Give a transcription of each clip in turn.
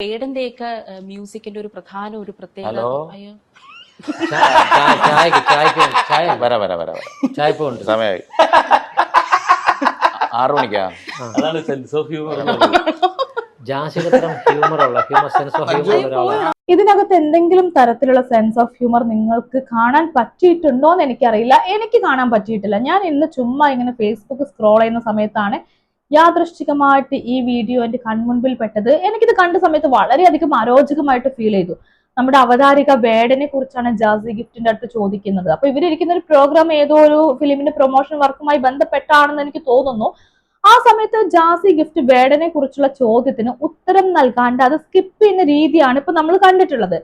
പേടന്റെയൊക്കെ മ്യൂസിക്കിന്റെ ഒരു പ്രധാന ഒരു പ്രത്യേകത ഹലോ? അയ്യോ. ചായ- ചായക്ക് ചായക്ക് ചായ വര വര വര വര. ചായപ്പ് ഉണ്ട് സമയമായി ആറു മണിക്കാ? അതാണ് സെൻസ് ഓഫ് ഹ്യൂമർ തരം ഹ്യൂമർ ഉള്ള ഹ്യൂമർ സെൻസ് ഓഫ് ഹ്യൂമർ ഒരാളാണ്. ഇതിനകത്ത് എന്തെങ്കിലും തരത്തിലുള്ള സെൻസ് ഓഫ് ഹ്യൂമർ നിങ്ങൾക്ക് കാണാൻ പറ്റിയിട്ടുണ്ടോ എന്ന് എനിക്കറിയില്ല. എനിക്ക് കാണാൻ പറ്റിയിട്ടില്ല. ഞാൻ ഇന്ന് ചുമ്മാ ഇങ്ങനെ ഫേസ്ബുക്ക് സ്ക്രോൾ ചെയ്യുന്ന സമയത്താണ് യാദൃശ്ചികമായിട്ട് ഈ വീഡിയോ എന്റെ കൺമുൻപിൽ പെട്ടത് എനിക്കിത് കണ്ട സമയത്ത് വളരെയധികം അരോചകമായിട്ട് ഫീൽ ചെയ്തു. നമ്മുടെ അവതാരിക വേടനെ കുറിച്ചാണ് ജാസി ഗിഫ്റ്റിന്റെ അടുത്ത് ചോദിക്കുന്നത്. അപ്പൊ ഇവരിരിക്കുന്ന ഒരു പ്രോഗ്രാം ഏതോ ഒരു ഫിലിമിന്റെ പ്രൊമോഷൻ വർക്കുമായി ബന്ധപ്പെട്ടാണെന്ന് എനിക്ക് തോന്നുന്നു. ആ സമയത്ത് ജാസി ഗിഫ്റ്റ് വേടനെ കുറിച്ചുള്ള ചോദ്യത്തിന് ഉത്തരം നൽകാണ്ട് അത് സ്കിപ്പ് ചെയ്യുന്ന രീതിയാണ് ഇപ്പൊ നമ്മൾ കണ്ടിട്ടുള്ളത്.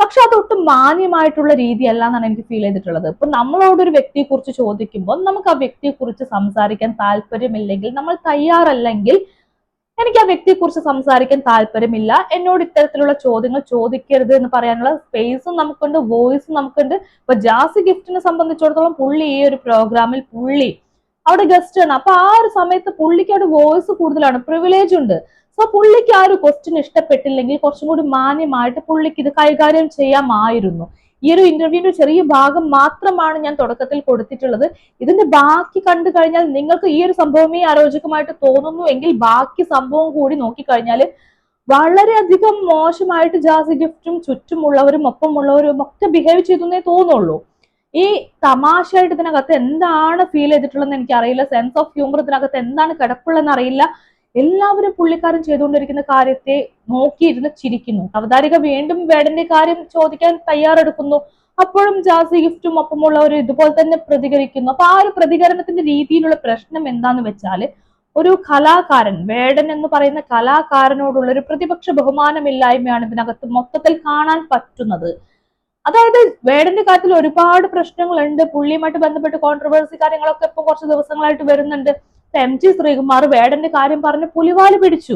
പക്ഷെ അതൊട്ടും മാന്യമായിട്ടുള്ള രീതിയല്ല എന്നാണ് എനിക്ക് ഫീൽ ചെയ്തിട്ടുള്ളത്. ഇപ്പൊ നമ്മളോട് ഒരു വ്യക്തിയെ കുറിച്ച് ചോദിക്കുമ്പോൾ നമുക്ക് ആ വ്യക്തിയെ കുറിച്ച് സംസാരിക്കാൻ താല്പര്യമില്ലെങ്കിൽ നമ്മൾ തയ്യാറല്ലെങ്കിൽ എനിക്ക് ആ വ്യക്തിയെ കുറിച്ച് സംസാരിക്കാൻ താല്പര്യമില്ല. എന്നോട് ഇത്തരത്തിലുള്ള ചോദ്യങ്ങൾ ചോദിക്കരുത് എന്ന് പറയാനുള്ള സ്പേസും നമുക്കുണ്ട് വോയിസും നമുക്കുണ്ട്. ഇപ്പൊ ജാസി ഗിഫ്റ്റിനെ സംബന്ധിച്ചിടത്തോളം പുള്ളി ഈ ഒരു പ്രോഗ്രാമിൽ പുള്ളി അവിടെ ഗസ്റ്റ് ആണ്. അപ്പൊ ആ ഒരു സമയത്ത് പുള്ളിക്ക് അവിടെ വോയിസ് കൂടുതലാണ് പ്രിവിലേജ് ഉണ്ട്. സോ പുള്ളിക്ക് ആ ഒരു ക്വസ്റ്റ്യൻ ഇഷ്ടപ്പെട്ടില്ലെങ്കിൽ കുറച്ചും കൂടി മാന്യമായിട്ട് പുള്ളിക്ക് ഇത് കൈകാര്യം ചെയ്യാമായിരുന്നു. ഈ ഒരു ഇന്റർവ്യൂവിന്റെ ചെറിയ ഭാഗം മാത്രമാണ് ഞാൻ തുടക്കത്തിൽ കൊടുത്തിട്ടുള്ളത്. ഇതിന്റെ ബാക്കി കണ്ടു കഴിഞ്ഞാൽ നിങ്ങൾക്ക് ഈ ഒരു സംഭവമേ അരോചകമായിട്ട് തോന്നുന്നു എങ്കിൽ ബാക്കി സംഭവം കൂടി നോക്കിക്കഴിഞ്ഞാൽ വളരെയധികം മോശമായിട്ട് ജാസി ഗിഫ്റ്റും ചുറ്റുമുള്ളവരും ഒപ്പമുള്ളവരും ഒക്കെ ബിഹേവ് ചെയ്തെന്നേ തോന്നുള്ളൂ. ഈ തമാശയായിട്ട് ഇതിനകത്ത് എന്താണ് ഫീൽ ചെയ്തിട്ടുള്ളതെന്ന് എനിക്കറിയില്ല. സെൻസ് ഓഫ് ഹ്യൂമർ ഇതിനകത്ത് എന്താണ് കിടപ്പുള്ളതെന്ന് അറിയില്ല. എല്ലാവരും പുള്ളിക്കാരൻ ചെയ്തുകൊണ്ടിരിക്കുന്ന കാര്യത്തെ നോക്കിയിരുന്ന് ചിരിക്കുന്നു. അവതാരിക വീണ്ടും വേടന്റെ കാര്യം ചോദിക്കാൻ തയ്യാറെടുക്കുന്നു. അപ്പോഴും ജാസി ഗിഫ്റ്റും ഒപ്പമുള്ള ഒരു ഇതുപോലെ തന്നെ പ്രതികരിക്കുന്നു. അപ്പൊ ആ ഒരു പ്രതികരണത്തിന്റെ രീതിയിലുള്ള പ്രശ്നം എന്താന്ന് വെച്ചാൽ ഒരു കലാകാരൻ വേടൻ എന്ന് പറയുന്ന കലാകാരനോടുള്ള ഒരു പ്രതിപക്ഷ ബഹുമാനമില്ലായ്മയാണ് ഇതിനകത്ത് മൊത്തത്തിൽ കാണാൻ പറ്റുന്നത്. അതായത് വേടന്റെ കാര്യത്തിൽ ഒരുപാട് പ്രശ്നങ്ങളുണ്ട്. പുള്ളിയുമായിട്ട് ബന്ധപ്പെട്ട് കോൺട്രവേഴ്സി കാര്യങ്ങളൊക്കെ ഇപ്പൊ കുറച്ച് ദിവസങ്ങളായിട്ട് വരുന്നുണ്ട്. ഇപ്പൊ എം ജി ശ്രീകുമാർ വേടന്റെ കാര്യം പറഞ്ഞ് പുലിവാൽ പിടിച്ചു.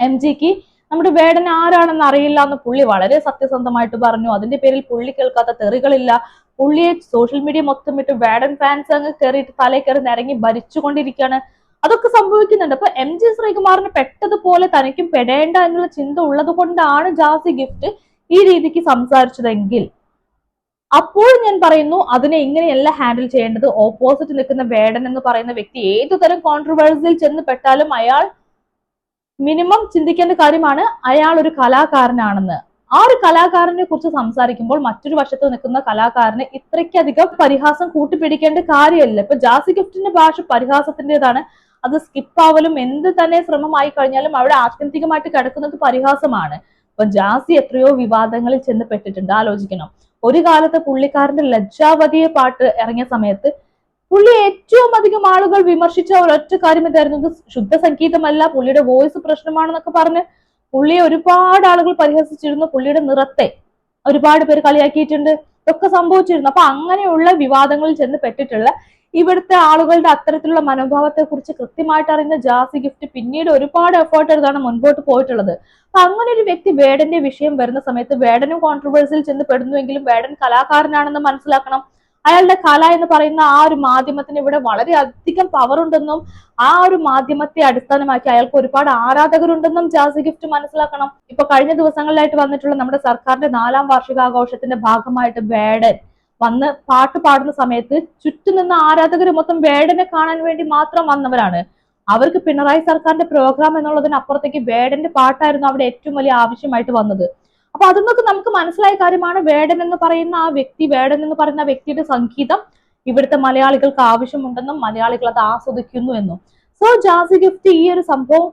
എം ജിക്ക് നമ്മുടെ വേടൻ ആരാണെന്ന് അറിയില്ല എന്ന് പുള്ളി വളരെ സത്യസന്ധമായിട്ട് പറഞ്ഞു. അതിന്റെ പേരിൽ പുള്ളി കേൾക്കാത്ത തെറികളില്ല. പുള്ളിയെ സോഷ്യൽ മീഡിയ മൊത്തം ഇട്ട് വേടൻ ഫാൻസ് അങ്ങ് കയറിയിട്ട് തലേ കയറി നിരങ്ങി ഭരിച്ചുകൊണ്ടിരിക്കുകയാണ്. അതൊക്കെ സംഭവിക്കുന്നുണ്ട്. അപ്പൊ എം ജി ശ്രീകുമാറിന് പെട്ടതുപോലെ തനിക്കും പെടേണ്ട എന്നുള്ള ചിന്ത ഉള്ളത് കൊണ്ടാണ് ജാസി ഗിഫ്റ്റ് ഈ രീതിക്ക് സംസാരിച്ചതെങ്കിൽ. അപ്പോൾ ഞാൻ പറയുന്നു അതിനെ ഇങ്ങനെയല്ല ഹാൻഡിൽ ചെയ്യേണ്ടത്. ഓപ്പോസിറ്റ് നിൽക്കുന്ന വേടൻ എന്ന് പറയുന്ന വ്യക്തി ഏതു തരം കോൺട്രവേഴ്സിയിൽ ചെന്ന് പെട്ടാലും അയാൾ മിനിമം ചിന്തിക്കേണ്ട കാര്യമാണ്. അയാൾ ഒരു കലാകാരനാണെന്ന്. ആ ഒരു കലാകാരനെ കുറിച്ച് സംസാരിക്കുമ്പോൾ മറ്റൊരു വശത്ത് നിൽക്കുന്ന കലാകാരനെ ഇത്രയ്ക്കധികം പരിഹാസം കൂട്ടിപ്പിടിക്കേണ്ട കാര്യമല്ല. ഇപ്പൊ ജാസി ഗിഫ്റ്റിന്റെ ഭാഷ പരിഹാസത്തിന്റെതാണ്. അത് സ്കിപ്പ് ആവലും എന്ത് തന്നെ ശ്രമമായി കഴിഞ്ഞാലും അവിടെ ആത്യന്തികമായിട്ട് കിടക്കുന്നത് പരിഹാസമാണ്. ഇപ്പൊ ജാസി എത്രയോ വിവാദങ്ങളിൽ ചെന്ന് പെട്ടിട്ടുണ്ട്. ആലോചിക്കണം. ഒരു കാലത്ത് പുള്ളിക്കാരന്റെ ലജ്ജാവതിയെ പാട്ട് ഇറങ്ങിയ സമയത്ത് പുള്ളി ഏറ്റവും അധികം ആളുകൾ വിമർശിച്ച ഒരൊറ്റ കാര്യം ഇതായിരുന്നു ഇത് ശുദ്ധ സംഗീതമല്ല പുള്ളിയുടെ വോയിസ് പ്രശ്നമാണെന്നൊക്കെ പറഞ്ഞ് പുള്ളിയെ ഒരുപാട് ആളുകൾ പരിഹസിച്ചിരുന്നു. പുള്ളിയുടെ നിറത്തെ ഒരുപാട് പേര് കളിയാക്കിയിട്ടുണ്ട്. ഇതൊക്കെ സംഭവിച്ചിരുന്നു. അപ്പൊ അങ്ങനെയുള്ള വിവാദങ്ങളിൽ ചെന്ന് പെട്ടിട്ടുള്ള ഇവിടുത്തെ ആളുകളുടെ അത്തരത്തിലുള്ള മനോഭാവത്തെ കുറിച്ച് കൃത്യമായിട്ട് അറിയുന്ന ജാസി ഗിഫ്റ്റ് പിന്നീട് ഒരുപാട് എഫേർട്ട് എടുത്താണ് മുൻപോട്ട് പോയിട്ടുള്ളത്. അപ്പൊ അങ്ങനെ ഒരു വ്യക്തി വേടന്റെ വിഷയം വരുന്ന സമയത്ത് വേടനും കോൺട്രവേഴ്സിയിൽ ചെന്ന് പെടുന്നുവെങ്കിലും വേടൻ കലാകാരനാണെന്ന് മനസ്സിലാക്കണം. അയാളുടെ കല എന്ന് പറയുന്ന ആ ഒരു മാധ്യമത്തിന് ഇവിടെ വളരെ അധികം പവർ ഉണ്ടെന്നും ആ ഒരു മാധ്യമത്തെ അടിസ്ഥാനമാക്കി അയാൾക്ക് ഒരുപാട് ആരാധകരുണ്ടെന്നും ജാസി ഗിഫ്റ്റ് മനസ്സിലാക്കണം. ഇപ്പൊ കഴിഞ്ഞ ദിവസങ്ങളിലായിട്ട് വന്നിട്ടുള്ള നമ്മുടെ സർക്കാരിന്റെ നാലാം വാർഷികാഘോഷത്തിന്റെ ഭാഗമായിട്ട് വേടൻ വന്ന് പാട്ട് പാടുന്ന സമയത്ത് ചുറ്റും നിന്ന ആരാധകർ മൊത്തം വേടനെ കാണാൻ വേണ്ടി മാത്രം വന്നവരാണ്. അവർക്ക് പിണറായി സർക്കാരിന്റെ പ്രോഗ്രാം എന്നുള്ളതിന് അപ്പുറത്തേക്ക് വേടന്റെ പാട്ടായിരുന്നു അവിടെ ഏറ്റവും വലിയ ആവശ്യമായിട്ട് വന്നത്. അപ്പൊ അതൊന്നൊക്കെ നമുക്ക് മനസ്സിലായ കാര്യമാണ്. വേടൻ എന്ന് പറയുന്ന ആ വ്യക്തി വേടൻ എന്ന് പറയുന്ന വ്യക്തിയുടെ സംഗീതം ഇവിടുത്തെ മലയാളികൾക്ക് ആവശ്യമുണ്ടെന്നും മലയാളികൾ അത് ആസ്വദിക്കുന്നു എന്നും. സോ ജാസി ഗിഫ്റ്റ് ഈ ഒരു സംഭവം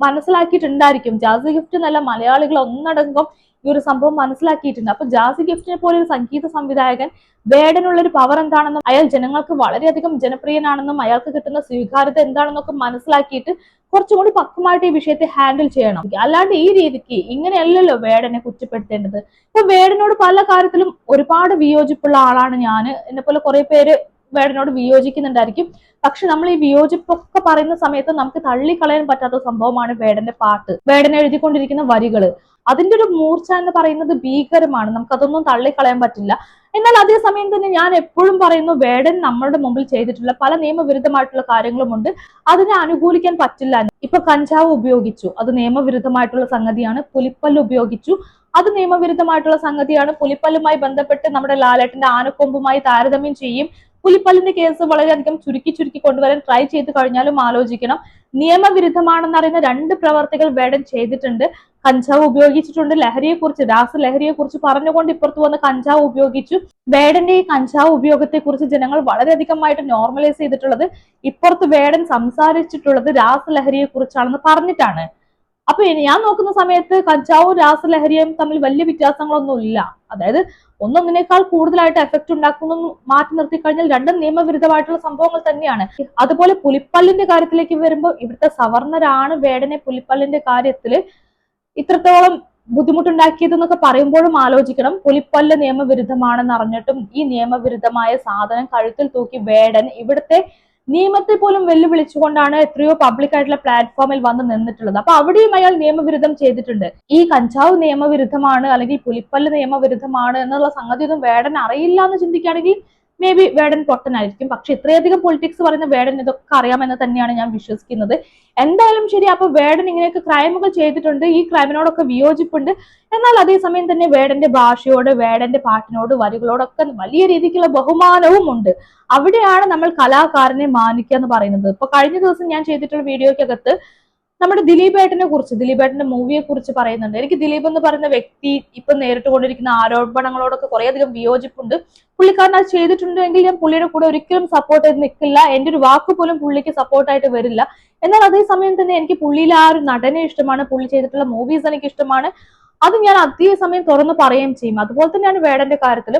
മനസ്സിലാക്കിയിട്ടുണ്ടായിരിക്കും. ജാസി ഗിഫ്റ്റ് എന്നല്ല മലയാളികൾ ഒന്നടങ്കം ഈ ഒരു സംഭവം മനസ്സിലാക്കിയിട്ടുണ്ട്. അപ്പൊ ജാസി ഗിഫ്റ്റിനെ പോലെ ഒരു സംഗീത സംവിധായകൻ വേടനുള്ള ഒരു പവർ എന്താണെന്നും അയാൾ ജനങ്ങൾക്ക് വളരെയധികം ജനപ്രിയനാണെന്നും അയാൾക്ക് കിട്ടുന്ന സ്വീകാര്യത എന്താണെന്നൊക്കെ മനസ്സിലാക്കിയിട്ട് കുറച്ചും കൂടി പക്വമായിട്ട് ഈ വിഷയത്തെ ഹാൻഡിൽ ചെയ്യണം. അല്ലാണ്ട് ഈ രീതിക്ക് ഇങ്ങനെയല്ലല്ലോ വേടനെ കുറ്റപ്പെടുത്തേണ്ടത്. ഇപ്പൊ വേടനോട് പല കാര്യത്തിലും ഒരുപാട് വിയോജിപ്പുള്ള ആളാണ് ഞാൻ എന്നെ പോലെ കുറെ പേര് വേടനോട് വിയോജിക്കുന്നുണ്ടായിരിക്കും. പക്ഷെ നമ്മൾ ഈ വിയോജിപ്പൊക്കെ പറയുന്ന സമയത്ത് നമുക്ക് തള്ളിക്കളയാൻ പറ്റാത്ത സംഭവമാണ് വേടന്റെ പാട്ട്. വേടൻ എഴുതിക്കൊണ്ടിരിക്കുന്ന വരികൾ. അതിന്റെ ഒരു മൂർച്ച എന്ന് പറയുന്നത് ഭീകരമാണ്. നമുക്കതൊന്നും തള്ളിക്കളയാൻ പറ്റില്ല. എന്നാൽ അതേസമയം തന്നെ ഞാൻ എപ്പോഴും പറയുന്നു വേടൻ നമ്മളുടെ മുമ്പിൽ ചെയ്തിട്ടുള്ള പല നിയമവിരുദ്ധമായിട്ടുള്ള കാര്യങ്ങളുമുണ്ട്. അതിനെ അനുകൂലിക്കാൻ പറ്റില്ല. ഇപ്പൊ കഞ്ചാവ് ഉപയോഗിച്ചു. അത് നിയമവിരുദ്ധമായിട്ടുള്ള സംഗതിയാണ്. പുലിപ്പല്ല് ഉപയോഗിച്ചു. അത് നിയമവിരുദ്ധമായിട്ടുള്ള സംഗതിയാണ്. പുലിപ്പല്ലുമായി ബന്ധപ്പെട്ട് നമ്മുടെ ലാലേട്ടന്റെ ആനക്കൊമ്പുമായി താരതമ്യം ചെയ്യും. പുലിപ്പല്ലിന്റെ കേസ് വളരെയധികം ചുരുക്കി ചുരുക്കി കൊണ്ടുവരാൻ ട്രൈ ചെയ്ത് കഴിഞ്ഞാലും ആലോചിക്കണം. നിയമവിരുദ്ധമാണെന്ന് അറിയുന്ന രണ്ട് പ്രവർത്തികൾ വേടൻ ചെയ്തിട്ടുണ്ട്. കഞ്ചാവ് ഉപയോഗിച്ചിട്ടുണ്ട്. ലഹരിയെ കുറിച്ച് രാസ ലഹരിയെ കുറിച്ച് പറഞ്ഞുകൊണ്ട് ഇപ്പുറത്ത് വന്ന് കഞ്ചാവ് ഉപയോഗിച്ചു. വേടന്റെ ഈ കഞ്ചാവ് ഉപയോഗത്തെ കുറിച്ച് ജനങ്ങൾ വളരെയധികമായിട്ട് നോർമലൈസ് ചെയ്തിട്ടുള്ളത് ഇപ്പുറത്ത് വേടൻ സംസാരിച്ചിട്ടുള്ളത് രാസ ലഹരിയെ കുറിച്ചാണെന്ന് പറഞ്ഞിട്ടാണ്. അപ്പൊ ഞാൻ നോക്കുന്ന സമയത്ത് കഞ്ചാവും രാസലഹരിയും തമ്മിൽ വലിയ വ്യത്യാസങ്ങളൊന്നും ഇല്ല. അതായത് ഒന്നൊന്നിനേക്കാൾ കൂടുതലായിട്ട് എഫക്റ്റ് ഉണ്ടാക്കുന്നു മാറ്റി നിർത്തി കഴിഞ്ഞാൽ രണ്ടും നിയമവിരുദ്ധമായിട്ടുള്ള സംഭവങ്ങൾ തന്നെയാണ്. അതുപോലെ പുലിപ്പല്ലിന്റെ കാര്യത്തിലേക്ക് വരുമ്പോൾ ഇവിടുത്തെ സവർണരാണ് വേടനെ പുലിപ്പല്ലിന്റെ കാര്യത്തിൽ ഇത്രത്തോളം ബുദ്ധിമുട്ടുണ്ടാക്കിയതെന്നൊക്കെ പറയുമ്പോഴും ആലോചിക്കണം. പുലിപ്പല്ല് നിയമവിരുദ്ധമാണെന്ന് അറിഞ്ഞിട്ടും ഈ നിയമവിരുദ്ധമായ സാധനം കഴുത്തിൽ തൂക്കി വേടൻ ഇവിടുത്തെ നിയമത്തെ പോലും വെല്ലുവിളിച്ചുകൊണ്ടാണ് എത്രയോ പബ്ലിക് ആയിട്ടുള്ള പ്ലാറ്റ്ഫോമിൽ വന്ന് നിന്നിട്ടുള്ളത്. അപ്പൊ അവിടെയും അയാൾ നിയമവിരുദ്ധം ചെയ്തിട്ടുണ്ട്. ഈ കഞ്ചാവ് നിയമവിരുദ്ധമാണ് അല്ലെങ്കിൽ പുലിപ്പല്ല് നിയമവിരുദ്ധമാണ് എന്നുള്ള സംഗതി ഒന്നും വേടൻ അറിയില്ല എന്ന് ചിന്തിക്കുകയാണെങ്കിൽ മേ ബി വേടൻ പൊട്ടനായിരിക്കും. പക്ഷെ ഇത്രയധികം പൊളിറ്റിക്സ് പറയുന്ന വേടൻ ഇതൊക്കെ അറിയാമെന്ന് തന്നെയാണ് ഞാൻ വിശ്വസിക്കുന്നത്. എന്തായാലും ശരി അപ്പൊ വേടൻ ഇങ്ങനെയൊക്കെ ക്രൈമുകൾ ചെയ്തിട്ടുണ്ട്. ഈ ക്രൈമിനോടൊക്കെ വിയോജിപ്പുണ്ട്. എന്നാൽ അതേസമയം തന്നെ വേടന്റെ ഭാഷയോട് വേടന്റെ പാട്ടിനോട് വരികളോടൊക്കെ വലിയ രീതിക്കുള്ള ബഹുമാനവും ഉണ്ട്. അവിടെയാണ് നമ്മൾ കലാകാരനെ മാനിക്കുക എന്ന് പറയുന്നത്. ഇപ്പൊ കഴിഞ്ഞ ദിവസം ഞാൻ ചെയ്തിട്ടുള്ള വീഡിയോക്കകത്ത് നമ്മുടെ ദിലീപേട്ടനെ കുറിച്ച് ദിലീപേട്ടന്റെ മൂവിയെ കുറിച്ച് പറയുന്നുണ്ട്. എനിക്ക് ദിലീപ് എന്ന് പറയുന്ന വ്യക്തി ഇപ്പൊ നേരിട്ട് കൊണ്ടിരിക്കുന്ന ആരോപണങ്ങളോടൊക്കെ കുറേയധികം വിയോജിപ്പുണ്ട്. പുള്ളിക്കാരൻ അത് ചെയ്തിട്ടുണ്ടെങ്കിൽ ഞാൻ പുള്ളിയുടെ കൂടെ ഒരിക്കലും സപ്പോർട്ട് ചെയ്ത് നിൽക്കില്ല. എന്റെ ഒരു വാക്ക് പോലും പുള്ളിക്ക് സപ്പോർട്ടായിട്ട് വരില്ല. എന്നാൽ അതേസമയം തന്നെ എനിക്ക് പുള്ളിയിലെ ആ ഒരു നടനെ ഇഷ്ടമാണ്. പുള്ളി ചെയ്തിട്ടുള്ള മൂവീസ് എനിക്ക് ഇഷ്ടമാണ്. അത് ഞാൻ അതേ സമയം തുറന്ന് പറയുകയും ചെയ്യും. അതുപോലെ തന്നെയാണ് വേടന്റെ കാര്യത്തിൽ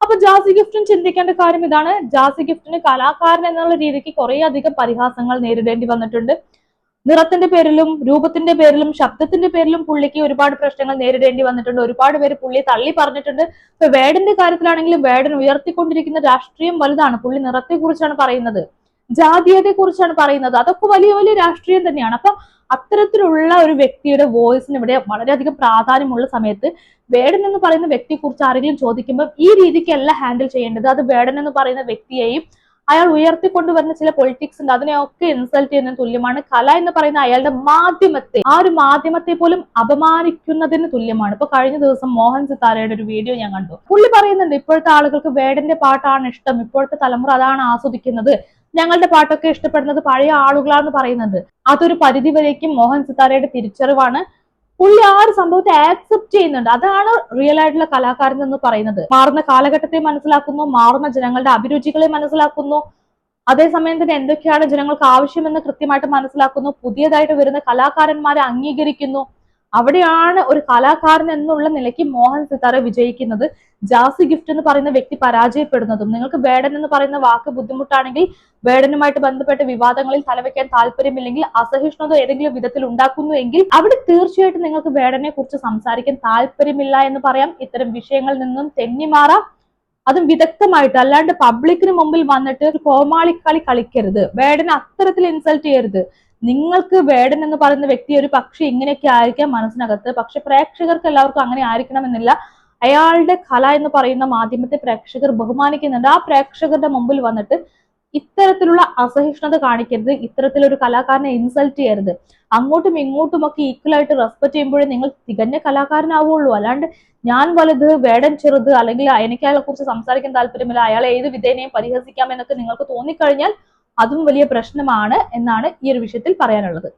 അപ്പൊ ജാസി ഗിഫ്റ്റും ചിന്തിക്കേണ്ട കാര്യം ഇതാണ്. ജാസി ഗിഫ്റ്റിന് കലാകാരൻ എന്നുള്ള രീതിക്ക് കുറേ അധികം പരിഹാസങ്ങൾ നേരിടേണ്ടി വന്നിട്ടുണ്ട്. നിറത്തിന്റെ പേരിലും രൂപത്തിന്റെ പേരിലും ശബ്ദത്തിന്റെ പേരിലും പുള്ളിക്ക് ഒരുപാട് പ്രശ്നങ്ങൾ നേരിടേണ്ടി വന്നിട്ടുണ്ട്. ഒരുപാട് പേര് പുള്ളി തള്ളി പറഞ്ഞിട്ടുണ്ട്. ഇപ്പൊ വേടന്റെ കാര്യത്തിലാണെങ്കിലും വേടൻ ഉയർത്തിക്കൊണ്ടിരിക്കുന്ന രാഷ്ട്രീയം വലുതാണ്. പുള്ളി നിറത്തെ കുറിച്ചാണ് പറയുന്നത്. ജാതീയതയെ കുറിച്ചാണ് പറയുന്നത്. അതൊക്കെ വലിയ വലിയ രാഷ്ട്രീയം തന്നെയാണ്. അപ്പൊ അത്തരത്തിലുള്ള ഒരു വ്യക്തിയുടെ വോയിസിന് ഇവിടെ വളരെയധികം പ്രാധാന്യമുള്ള സമയത്ത് വേടൻ എന്ന് പറയുന്ന വ്യക്തിയെ കുറിച്ച് ആരെങ്കിലും ചോദിക്കുമ്പോൾ ഈ രീതിക്കല്ല ഹാൻഡിൽ ചെയ്യേണ്ടത്. അത് വേടൻ എന്ന് പറയുന്ന വ്യക്തിയെയും അയാൾ ഉയർത്തിക്കൊണ്ടുവരുന്ന ചില പൊളിറ്റിക്സ് ഉണ്ട്. അതിനെയൊക്കെ ഇൻസൾട്ട് ചെയ്യുന്നതിന് തുല്യമാണ്. കല എന്ന് പറയുന്ന അയാളുടെ മാധ്യമത്തെ ആ ഒരു മാധ്യമത്തെ പോലും അപമാനിക്കുന്നതിന് തുല്യമാണ്. ഇപ്പൊ കഴിഞ്ഞ ദിവസം മോഹൻ സിത്താരയുടെ ഒരു വീഡിയോ ഞാൻ കണ്ടു. പുള്ളി പറയുന്നുണ്ട് ഇപ്പോഴത്തെ ആളുകൾക്ക് വേടന്റെ പാട്ടാണ് ഇഷ്ടം. ഇപ്പോഴത്തെ തലമുറ അതാണ് ആസ്വദിക്കുന്നത്. ഞങ്ങളുടെ പാട്ടൊക്കെ ഇഷ്ടപ്പെടുന്നത് പഴയ ആളുകളാണെന്ന് പറയുന്നുണ്ട്. അതൊരു പരിധി വരേക്കും മോഹൻ സിത്താരയുടെ തിരിച്ചറിവാണ്. പുള്ളി ആ ഒരു സംഭവത്തെ ആക്സെപ്റ്റ് ചെയ്യുന്നുണ്ട്. അതാണ് റിയൽ ആയിട്ടുള്ള കലാകാരൻ എന്ന് പറയുന്നത്. മാറുന്ന കാലഘട്ടത്തെ മനസ്സിലാക്കുന്നു മാറുന്ന ജനങ്ങളുടെ അഭിരുചികളെ മനസ്സിലാക്കുന്നു. അതേസമയം തന്നെ എന്തൊക്കെയാണ് ജനങ്ങൾക്ക് ആവശ്യമെന്ന് കൃത്യമായിട്ട് മനസ്സിലാക്കുന്നു. പുതിയതായിട്ട് വരുന്ന കലാകാരന്മാരെ അംഗീകരിക്കുന്നു. അവിടെയാണ് ഒരു കലാകാരൻ എന്നുള്ള നിലയ്ക്ക് മോഹൻ സിത്താര വിജയിക്കുന്നത്. ജാസി ഗിഫ്റ്റ് എന്ന് പറയുന്ന വ്യക്തി പരാജയപ്പെടുന്നതും നിങ്ങൾക്ക് വേടൻ എന്ന് പറയുന്ന വാക്ക് ബുദ്ധിമുട്ടാണെങ്കിൽ വേടനുമായിട്ട് ബന്ധപ്പെട്ട വിവാദങ്ങളിൽ തലവെക്കാൻ താല്പര്യമില്ലെങ്കിൽ അസഹിഷ്ണുത ഏതെങ്കിലും വിധത്തിൽ ഉണ്ടാക്കുന്നു എങ്കിൽ അവിടെ തീർച്ചയായിട്ടും നിങ്ങൾക്ക് വേടനെ കുറിച്ച് സംസാരിക്കാൻ താല്പര്യമില്ല എന്ന് പറയാം. ഇത്തരം വിഷയങ്ങളിൽ നിന്നും തെന്നിമാറാം അതും വിദഗ്ധമായിട്ട് അല്ലാണ്ട് പബ്ലിക്കിന് മുമ്പിൽ വന്നിട്ട് കോമാളിക്കളി കളിക്കരുത്. വേടനെ അത്തരത്തിൽ ഇൻസൾട്ട് ചെയ്യരുത്. നിങ്ങൾക്ക് വേടൻ എന്ന് പറയുന്ന വ്യക്തി ഒരു പക്ഷെ ഇങ്ങനെയൊക്കെ ആയിരിക്കാം മനസ്സിനകത്ത്. പക്ഷെ പ്രേക്ഷകർക്ക് എല്ലാവർക്കും അങ്ങനെ ആയിരിക്കണമെന്നില്ല. അയാളുടെ കല എന്ന് പറയുന്ന മാധ്യമത്തെ പ്രേക്ഷകർ ബഹുമാനിക്കുന്നുണ്ട്. ആ പ്രേക്ഷകരുടെ മുമ്പിൽ വന്നിട്ട് ഇത്തരത്തിലുള്ള അസഹിഷ്ണുത കാണിക്കരുത്. ഇത്തരത്തിലൊരു കലാകാരനെ ഇൻസൾട്ട് ചെയ്യരുത്. അങ്ങോട്ടും ഇങ്ങോട്ടും ഒക്കെ ഈക്വൽ ആയിട്ട് റെസ്പെക്ട് ചെയ്യുമ്പോഴേ നിങ്ങൾ തികഞ്ഞ കലാകാരനാവുള്ളൂ അല്ലാണ്ട് ഞാൻ വലുത് വേടൻ ചെറുത് അല്ലെങ്കിൽ എനിക്ക് അയാളെ കുറിച്ച് സംസാരിക്കാൻ താല്പര്യമില്ല അയാളെ ഏത് വിധേനയും പരിഹസിക്കാം എന്നൊക്കെ നിങ്ങൾക്ക് തോന്നിക്കഴിഞ്ഞാൽ അതും വലിയ പ്രശ്നമാണ് എന്നാണ് ഈ ഒരു വിഷയത്തിൽ പറയാനുള്ളത്.